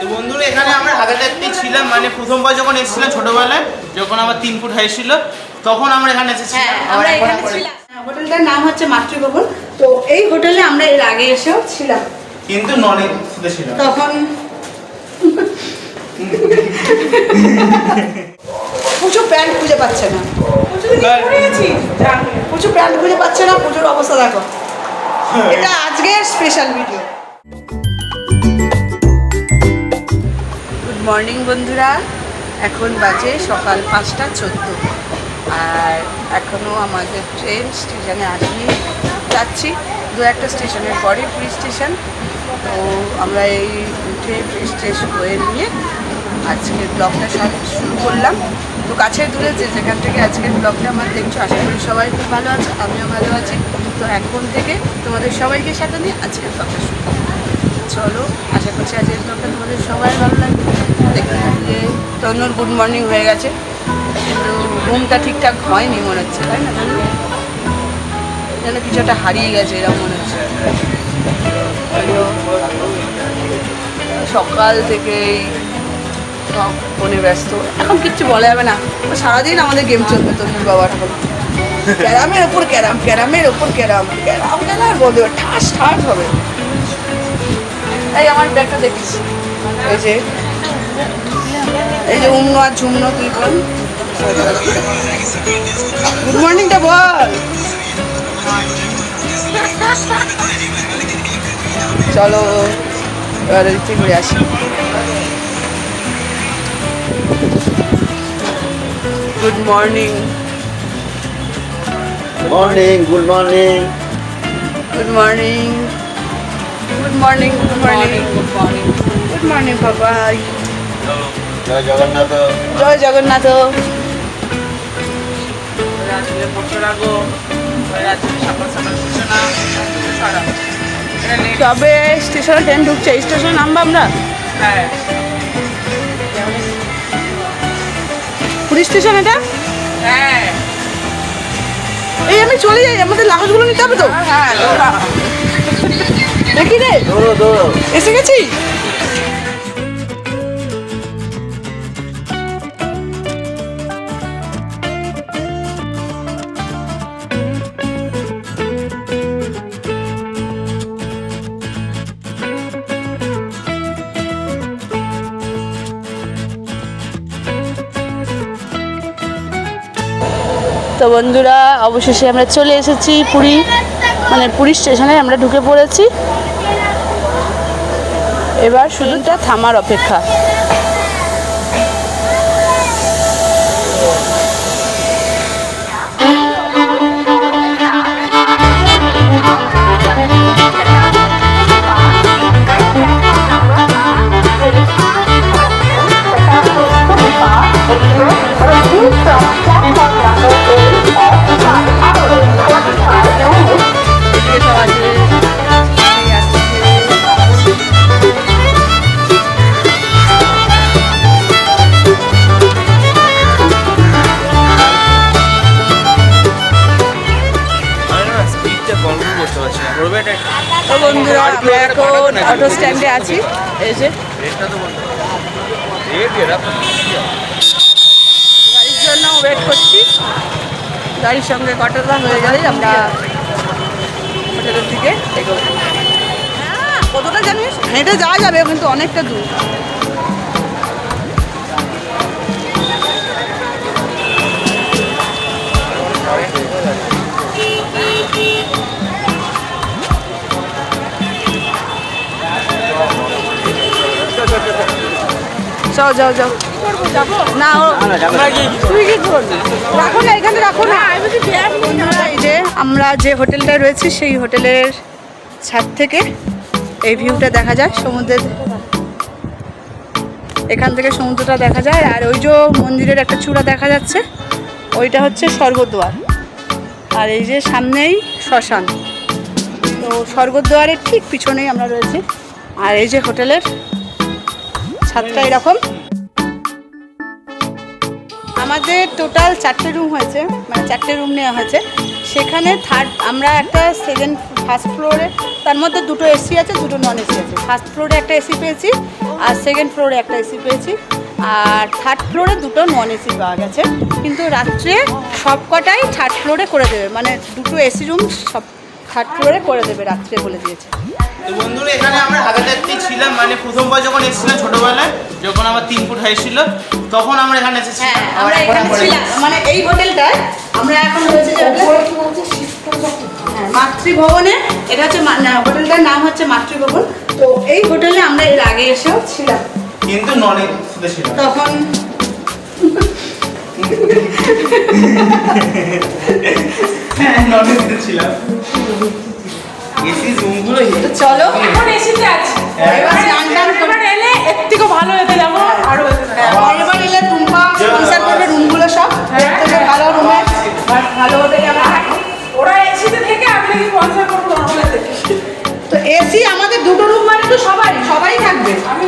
তো বন্ধুরা এখানে আমরা হাজারটাতে ছিলাম মানে প্রথমবার যখন এসেছিলাম ছোটবেলায় যখন আমার তিন ফুট হাই ছিল তখন আমরা এখানে এসেছিলাম। হ্যাঁ আমরা এখানে ছিলাম। হোটেলটার নাম হচ্ছে মাতৃভবন। তো এই হোটেলে আমরা এর আগে এসেও ছিলাম। কিন্তু নন ছিল তখন পুজো প্যান্ট খুঁজে পাচ্ছে না। পুজো প্যান্ট খুঁজে পাচ্ছে না পুজোর অবস্থা দেখো। এটা আজকের স্পেশাল ভিডিও মর্নিং বন্ধুরা, এখন বাজে সকাল পাঁচটা চোদ্দ। আর এখনও আমাদের ট্রেন স্টেশনে আসেনি, যাচ্ছি। দু একটা স্টেশনের পরে পুরী স্টেশন তো আমরা এই উঠে পুরী স্টেশন হয়ে নিয়ে আজকের ব্লগটা সব শুরু করলাম। তো কাছে দূরে যে যেখান থেকে আজকের ব্লগটা আমার দেখছ, আশা করি সবাই খুব ভালো আছে, আমিও ভালো আছি। তো এখন থেকে তোমাদের সবাইকে সাথে নিয়ে আজকের ব্লগটা শুরু করলাম। চলো আশা করছি আজকের ব্লগটা তোমাদের সবাই ভালো লাগবে। দেখতে থাকলে তনুর গুড মর্নিং হয়ে গেছে। কিন্তু ঘুমটা ঠিকঠাক হয়নি মনে হচ্ছে তাই না তনু? যেন কিছু একটা হারিয়ে গেছে এরকম মনে হচ্ছে। সকাল থেকেই সব ফোনে ব্যস্ত। এখন কিচ্ছু বলা যাবে না। সারাদিন আমাদের গেম চলবে তনুর বাবার ক্যারামের ওপর ক্যারাম ক্যারামের ওপর ক্যারাম ক্যারাম খেলা আর বলবে ঠাস ঠাস হবে। এই আমার ব্যাগটা দেখিস। এই যে এই যে উমনো আর ঝুমনো তুই বল? গুড মর্নিংটা বল। চলো এবারে দিতে ঘুরে আসি। Good morning morning good morning good morning good morning good morning good morning বাবা জয় জগন্নাথ জয় জগন্নাথ। তবে স্টেশনে ট্রেন ঢুকছে স্টেশনে নামবো আমরা হ্যাঁ পুলিশ স্টেশন এটা হ্যাঁ এই আমি চলে যাই আমাদের লাগেজগুলো নিতে হবে তো হ্যাঁ দেখি রে? এসে গেছি? তো বন্ধুরা অবশেষে আমরা চলে এসেছি পুরী। মানে পুলিশ স্টেশনে আমরা ঢুকে পড়েছি। এবার শুধুটা থামার অপেক্ষা। বন্ধুরা আমরা এখন অটো স্ট্যান্ডে আছি। এই যে। গাড়ির জন্য ওয়েট করছি। গাড়ির সঙ্গে কটকা হয়ে গেলেই আমরা হোটেলের দিকে হ্যাঁ, কতটা জানিস? হেঁটে যাওয়া যাবে কিন্তু অনেকটা দূর। যাও যাও যাও। না কি করবি রাখো না এখানে রাখো না। এই যে আমরা যে হোটেলটা রয়েছে সেই হোটেলের ছাদ থেকে এই ভিউটা দেখা যায় সমুদ্রের। এখান থেকে সমুদ্রটা দেখা যায় আর ওই যে মন্দিরের একটা চূড়া দেখা যাচ্ছে ওইটা হচ্ছে স্বর্গদ্বার। আর এই যে সামনেই শ্মশান। তো স্বর্গদ্বারের ঠিক পিছনেই আমরা রয়েছি। আর এই যে হোটেলের ছাদটা এরকম। আমাদের টোটাল চারটে রুম হয়েছে মানে চারটে রুম নেওয়া হয়েছে। সেখানে থার্ড আমরা একটা সেকেন্ড ফার্স্ট ফ্লোরে তার মধ্যে দুটো এসি আছে, দুটো নন এসি আছে। ফার্স্ট ফ্লোরে একটা এসি পেয়েছি, আর সেকেন্ড ফ্লোরে একটা এসি পেয়েছি। আর থার্ড ফ্লোরে দুটো নন এসি পাওয়া গেছে। কিন্তু রাত্রে সব কটাই থার্ড ফ্লোরে করে দেবে মানে দুটো এসি রুম সব থার্ড ফ্লোরে করে দেবে, রাত্রে বলে দিয়েছে। তো বন্ধুরা এখানে আমরা আগে থাকতেই ছিলাম মানে প্রথমবার যখন এসেছিলাম ছোটবেলায় যখন আমার তিন ফুট হাই ছিল তখন আমরা এখানে এসেছিলাম হ্যাঁ আমরা এখানে ছিলাম মানে এই হোটেলটায় আমরা এখন রয়েছে হ্যাঁ, মাতৃভবনে এটা হচ্ছে মা- হোটেলটার নাম হচ্ছে মাতৃভবন। তো এই হোটেলে আমরা এর আগে এসেও ছিলাম। কিন্তু নন তখন নন এসিতে ছিলাম। এসি রুমগুলো তো চলো এখন এসিতে আছি। হ্যাঁ। এবার স্নান টান করে এবার এলে এর থেকে ভালো হতে যাব আরও হতে হ্যাঁ, পরের বার এলে টুম্পা স্পন্সার করবে রুমগুলো সব। এর থেকে ভালো রুমে ভালো আমরা থাকব। ওরা এসিতে থেকে আমি স্পন্সর করব নর্মাল তো এসি আমাদের দুটো রুম মানে তো সবাই সবাই থাকবে। আমি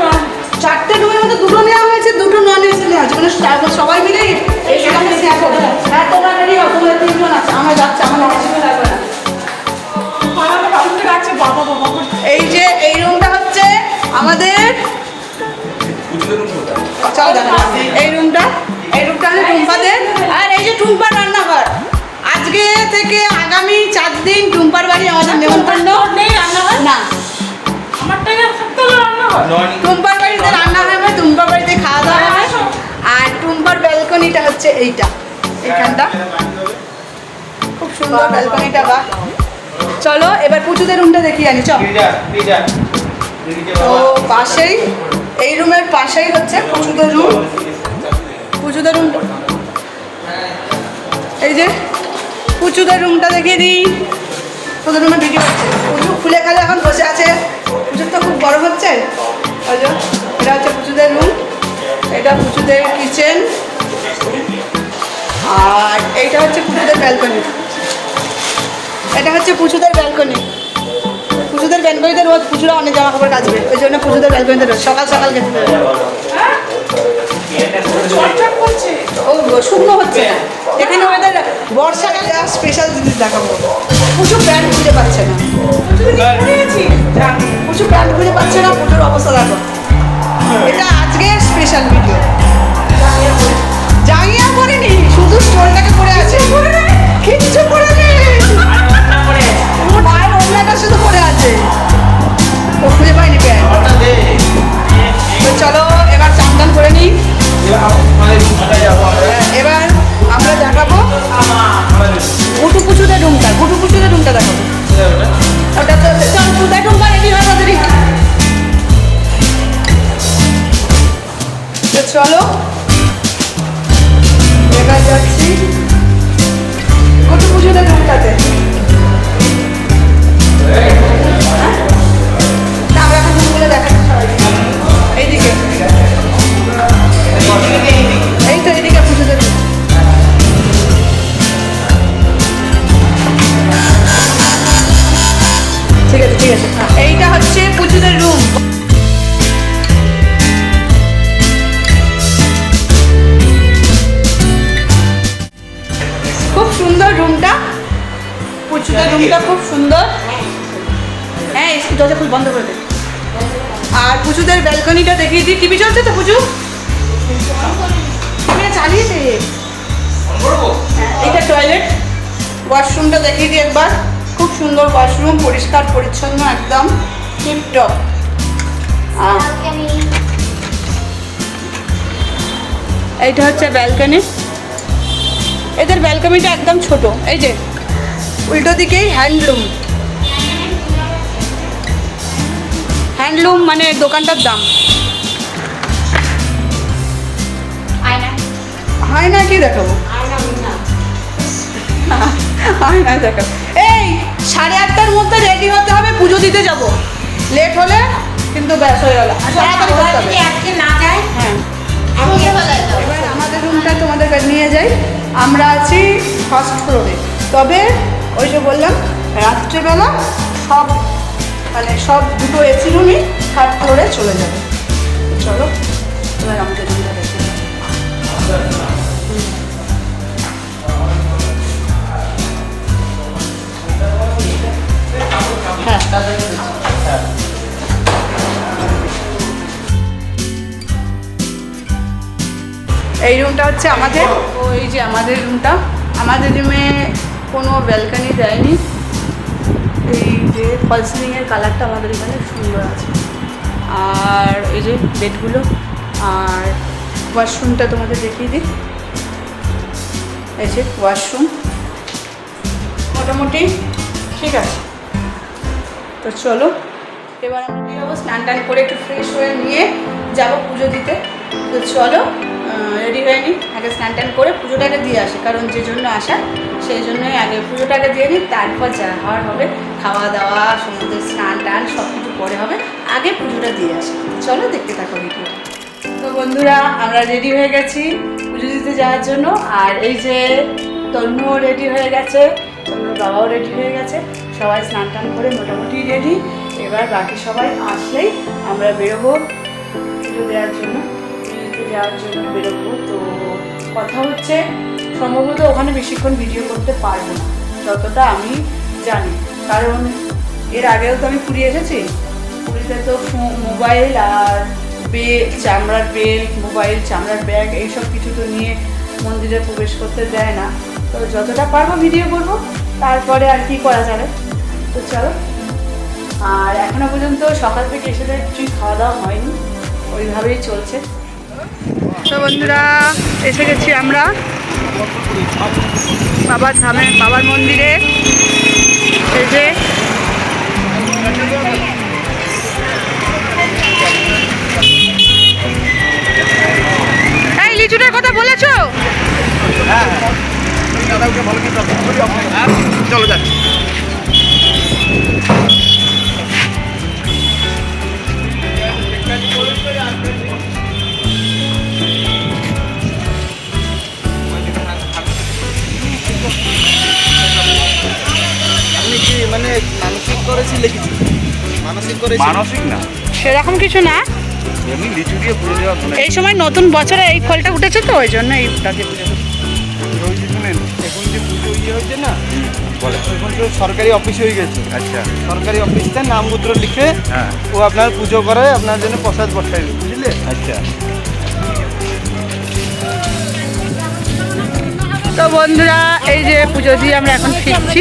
চারটে রুমের মধ্যে দুটো নেওয়া হয়েছে দুটো নন এসি নেওয়া হয়েছে। মানে সবাই মিলে এসি আমরা শেয়ার করব। হ্যাঁ তোমরা রেডি তিনজন আছে আমার যাচ্ছে আমার অসুবিধা লাগবে এই যে এই রুমটা হচ্ছে আমাদের। এই রুমটা এই রুমটা হচ্ছে টুম্পাদের। আর এই যে টুম্পার রান্নাঘর। আজকে থেকে আগামী চার দিন টুম্পার বাড়ি আমাদের নেমন্তন্ন। তোর নেই রান্নাঘর? না। টুম্পার বাড়িতে রান্না হবে টুম্পার বাড়িতে খাওয়া দাওয়া হবে আর টুম্পার ব্যালকনিটা হচ্ছে এইটা। এইখানটা। খুব সুন্দর ব্যালকনিটা বা চলো এবার পুচুদের রুমটা দেখি আনি চল। তো পাশেই এই রুমের পাশেই হচ্ছে পুচুদের রুম পুচুদের রুম এই যে পুচুদের রুমটা দেখিয়ে দিই। তোদের রুমে ভিডিও হচ্ছে। পুচু খুলে খালে এখন বসে আছে। পুচুর তো খুব গরম হচ্ছে। ওই এটা হচ্ছে পুচুদের রুম এটা পুচুদের কিচেন আর এইটা হচ্ছে পুচুদের ব্যালকনি এটা হচ্ছে পুচুদের ব্যালকনি পুজোদের ব্যালকনিতে রোজ পুজোরা অনেক জামা কাপড় কাচবে। ওই জন্য পুজোদের ব্যালকনিতে রোজ, সকাল সকাল খেতে ও শুকনো হচ্ছে। না এখানে ওদের বর্ষাকালে স্পেশাল জিনিস দেখাবো। প্রচুর প্যান্ট খুঁজে পাচ্ছে না। প্রচুর প্যান্ট খুঁজে পাচ্ছে না প্রচুর অবস্থা দেখো। এটা আজকের স্পেশাল ভিডিও জাঙ্গিয়া পরেনি শুধু স্টোলটাকে পরে আছে। কিচ্ছু পরে নেই ওড়নাটা শুধু পরে আছে। ও খুঁজে পাইনি প্যান্ট তো চলো, এবার চান করে নিই। এবার আমরা দেখাবো ওয়াশরুমটা দেখিয়ে দিই একবার। খুব সুন্দর ওয়াশরুম পরিষ্কার পরিচ্ছন্ন একদম টিপটপ এইটা হচ্ছে ব্যালকনি এদের ব্যালকনিটা একদম ছোট। এই যে উল্টো দিকেই হ্যান্ডলুম হ্যান্ডলুম মানে দোকানটার দাম। হয় না কি দেখাবো? না এই সাড়ে আটটার মধ্যে রেডি হতে হবে পুজো দিতে যাব। লেট হলে কিন্তু ব্যাস হয়ে গেল। তাড়াতাড়ি করতে হবে। হ্যাঁ। এবার আমাদের রুমটা তোমাদের কাছে নিয়ে যাই। আমরা আছি ফার্স্ট ফ্লোরে তবে ওই যে বললাম রাত্রেবেলা সব মানে সব দুটো এসি রুমই থার্ড ফ্লোরে চলে যাবে। চলো এবার আমাদের রুমটা দেখি। এই রুমটা হচ্ছে আমাদের। ওই যে আমাদের রুমটা আমাদের রুমে কোনো ব্যালকানি দেয়নি। এই যে ফলসিলিংয়ের কালারটা আমাদের এখানে সুন্দর আছে। আর এই যে বেডগুলো। আর ওয়াশরুমটা তোমাদের দেখিয়ে দিই। এই যে ওয়াশরুম মোটামুটি ঠিক আছে। তো চলো, এবার আমরা বেরোবো, স্নান টান করে একটু ফ্রেশ হয়ে নিয়ে যাব পুজো দিতে। তো চলো রেডি হয়ে নিই আগে স্নান টান করে পুজোটাকে দিয়ে আসি, কারণ যে জন্য আসা সেই জন্যই আগে পুজোটাকে দিয়ে নিই তারপর যা হওয়ার হবে, খাওয়া দাওয়া সমুদ্রে স্নান টান, সব কিছু পরে হবে, আগে পুজোটা দিয়ে আসি। চলো দেখতে থাকো ভিডিওটা তো বন্ধুরা, আমরা রেডি হয়ে গেছি পুজো দিতে যাওয়ার জন্য, আর এই যে তন্মুও রেডি হয়ে গেছে তন্মুর বাবাও রেডি হয়ে গেছে। সবাই স্নান টান করে মোটামুটি রেডি এবার বাকি সবাই আসলেই আমরা বেরোবো পুজো দেওয়ার জন্য। পুজো দিতে যাওয়ার জন্য বেরোবো। তো কথা হচ্ছে, সম্ভবত ওখানে বেশিক্ষণ ভিডিও করতে পারব না, যতটা আমি জানি। কারণ এর আগেও তো আমি পুরী এসেছি। পুরীতে তো মোবাইল আর বেল চামড়ার বেল মোবাইল চামড়ার ব্যাগ এইসব কিছু তো নিয়ে মন্দিরে প্রবেশ করতে দেয় না। তো যতটা পারব ভিডিও করব, তারপরে আর কি করা যাবে? তো চলো। আর এখনও পর্যন্ত সকাল থেকে এসে কিছুই খাওয়া দাওয়া হয়নি। ওইভাবেই চলছে। তো বন্ধুরা, এসে গেছি আমরা বাবার ধামে, বাবার মন্দিরে। এসে এই, লিচুটার কথা বলেছ? হ্যাঁ চলো যাচ্ছি। আপনি কি মানে মানসিক করেছিলে কিছু মানসিক করেছিল মানসিক না? সেরকম কিছু না। এমনি লিচু দিয়ে পুজো দেওয়া এই সময় নতুন বছরে এই ফলটা উঠেছে তো ওই জন্য এই ফুলটাকে পুজো যে পুজো ইয়ে হয়েছে না বলে তো সরকারি অফিস হয়ে গেছে। আচ্ছা। সরকারি অফিসতে নামগুত্র লিখে হ্যাঁ। ও আপনার পুজো করে আপনার জন্য প্রসাদ বসাই বুঝলে? আচ্ছা। তো বন্ধুরা এই যে পুজো দিয়ে আমরা এখন ফিরছি।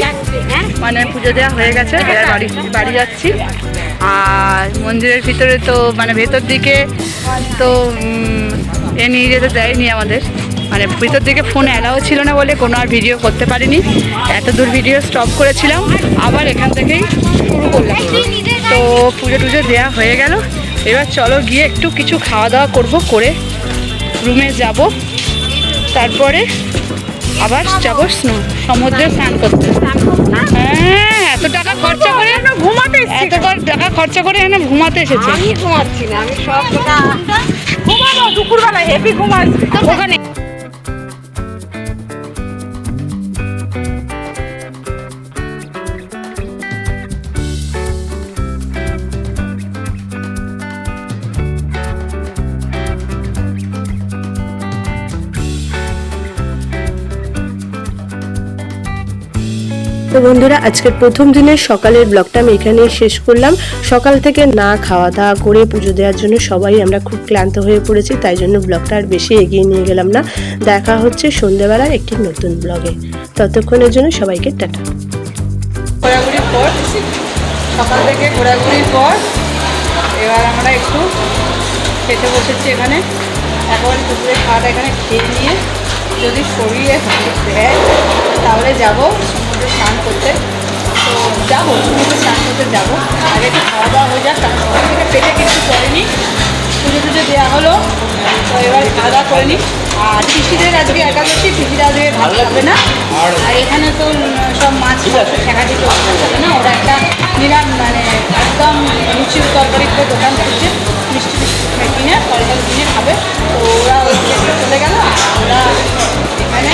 মানে পুজো দেওয়া হয়ে গেছে এবার বাড়ি বাড়ি যাচ্ছি। আর মন্দিরের ভিতরে তো মানে ভেতর দিকে তো এ নিয়ে যেতে দেয়নি আমাদের। মানে ভিতর দিকে ফোন অ্যালাও ছিল না বলে কোনো আর ভিডিও করতে পারিনি। এত দূর ভিডিও স্টপ করেছিলাম আবার এখান থেকেই শুরু করলাম। তো পুজো টুজো দেওয়া হয়ে গেল। এবার চলো গিয়ে একটু কিছু খাওয়া দাওয়া করব করে রুমে যাব। তারপরে আবার যাব স্নো- সমুদ্রে স্নান করতে। হ্যাঁ এত টাকা খরচা করে ঘুমাতে এত টাকা খরচা করে এখানে ঘুমাতে এসেছে। আমি ঘুমাচ্ছি না আমি সব ঘুমাবো দুপুরবেলা হেভি ঘুমাচ্ছি। ওখানে তো বন্ধুরা, আজকের প্রথম দিনের সকালের ব্লগটা আমি এখানেই শেষ করলাম। সকাল থেকে না খাওয়া দাওয়া করে পুজো দেওয়ার জন্য সবাই আমরা খুব ক্লান্ত হয়ে পড়েছি, তাই জন্য ব্লগটা আর বেশি এগিয়ে নিয়ে গেলাম না। দেখা হচ্ছে সন্ধ্যেবেলার একটি নতুন ব্লগে। ততক্ষণের জন্য সবাইকে টাটা। ঘোরাঘুরির পর, সকাল থেকে ঘোরাঘুরির পর, এবার আমরা একটু খেতে বসেছি এখানে। এখন খাওয়াটা এখানে খেয়ে নিয়ে যদি শরীরে দেয়, তাহলে যাব। সমুদ্রে স্নান করতে। তো যাব সমুদ্রে স্নান করতে যাব। আগে একটু খাওয়া দাওয়া হয়ে যাক কারণ সকাল থেকে পেটে কিছু করেনি পুজো টুজো দেওয়া হলো তো এবার খাওয়া দাওয়া করে নিই। আর পিসিদের আজকে একাদশী পিসিরা আজকে ভালো। লাগবে না। আর এখানে তো সব মাছ ঠেকাঠি করতে না? ওরা একটা নিরাম মানে একদম লুচির তরকারি করে দোকান খুঁজছে। মিষ্টি মিষ্টি কিনে ফল কিনে খাবে। তো ওরা ওই চলে গেল আর ওরা এখানে